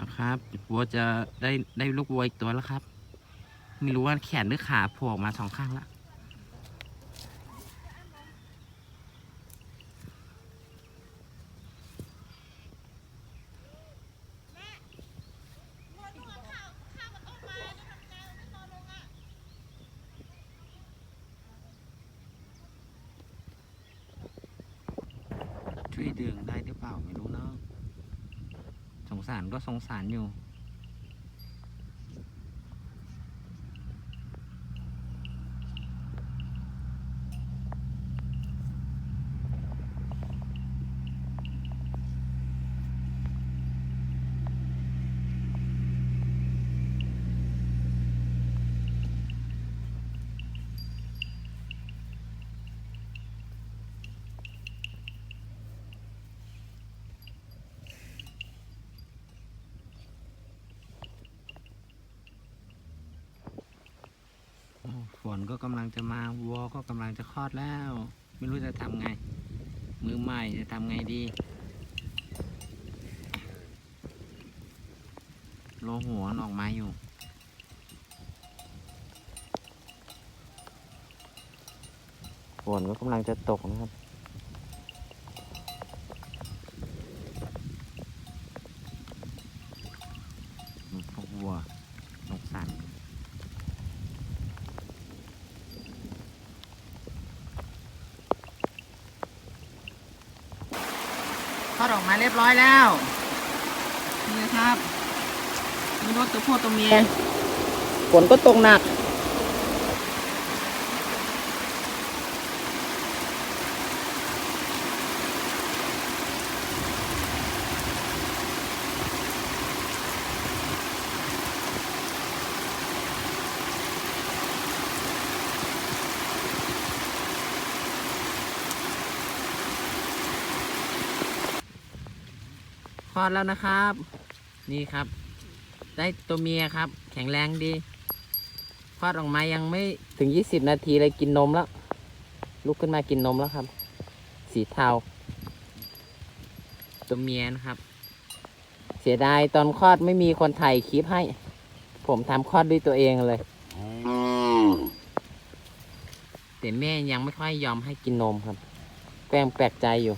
นะครับวัวจะได้ได้ลูกวัวอีกตัวแล้วครับ ไม่รู้ว่าแขนหรือขาโผล่ออกมาสองข้างละช่วยดึงได้หรือเปล่าไม่รู้เนาะ สงสารก็สงสารอยู่ ฝนก็กำลังจะมาวัวก็กำลังจะคลอดแล้ว ไม่รู้จะทำไง มือใหม่จะทำไงดี โลหัวออกมาอยู่ฝนก็กำลังจะตกนะครับ พวกวัวนกสัน ทอดออกมาเรียบร้อยแล้ว นี่นะครับ มีรถตัวพ่อตัวเมียฝนก็ตกหนัก ลอดแล้วนะครับ นี่ครับ ได้ตัวเมียครับ แข็งแรงดีคลอดออกมายังไม่ถึง 20 นาทีเลยกินนมแล้ว ลุกขึ้นมากินนมแล้วครับ สีเทา ตัวเมียนะครับ เสียดายตอนคลอดไม่มีคนถ่ายคลิปให้ ผมทำคลอดด้วยตัวเองเลยแต่แม่ยังไม่ค่อยยอมให้กินนมครับแกล้งแปลกใจอยู่